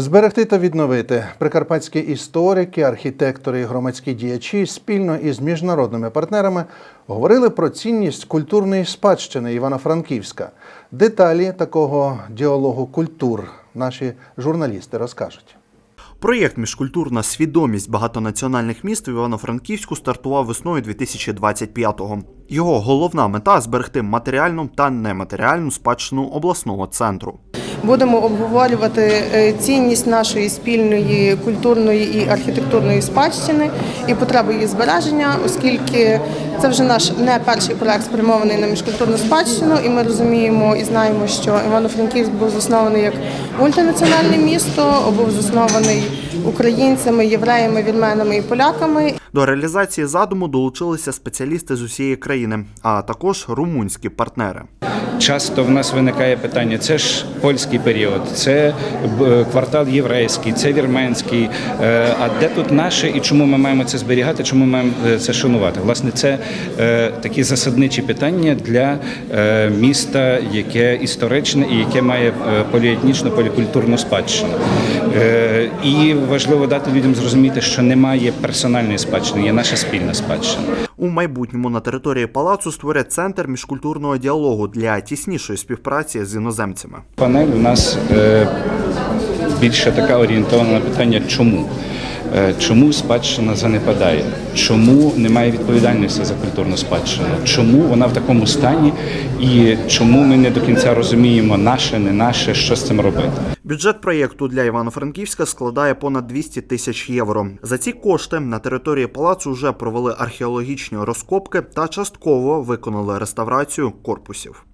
Зберегти та відновити прикарпатські історики, архітектори і громадські діячі спільно із міжнародними партнерами говорили про цінність культурної спадщини Івано-Франківська. Деталі такого діалогу культур наші журналісти розкажуть. Проєкт Міжкультурна свідомість багатонаціональних міст в Івано-Франківську стартував весною 2025-го. Його головна мета зберегти матеріальну та нематеріальну спадщину обласного центру. Будемо обговорювати е, цінність нашої спільної культурної і архітектурної спадщини і потребу її збереження, оскільки це вже наш не перший проект спрямований на міжкультурну спадщину, і ми розуміємо і знаємо, що Івано-Франківськ був заснований як мультинаціональне місто, був заснований українцями, євреями, вірменами і поляками. До реалізації задуму долучилися спеціалісти з усієї країни, а також румунські партнери. Часто в нас виникає питання: це ж польський період, це квартал єврейський, це вірменський. Е, А де тут наше і чому ми маємо це зберігати? Чому ми маємо е, це шанувати? Власне, це е, такі засадничі питання для е, міста, яке історичне і яке має е, поліетнічну, полікультурну спадщину. Е, І важливо дати людям зрозуміти, що немає персональної спадщини, є наша спільна спадщина. У майбутньому на території палацу створять центр міжкультурного діалогу для тіснішої співпраці з іноземцями. Панель у нас е, більше така орієнтована на питання, чому. Е, Чому спадщина занепадає? Чому немає відповідальності за культурну спадщину? Чому вона в такому стані? І чому ми не до кінця розуміємо наше, не наше, що з цим робити? Бюджет проєкту для Івано-Франківська складає понад 200 тисяч євро. За ці кошти на території палацу вже провели археологічні розкопки та частково виконали реставрацію корпусів.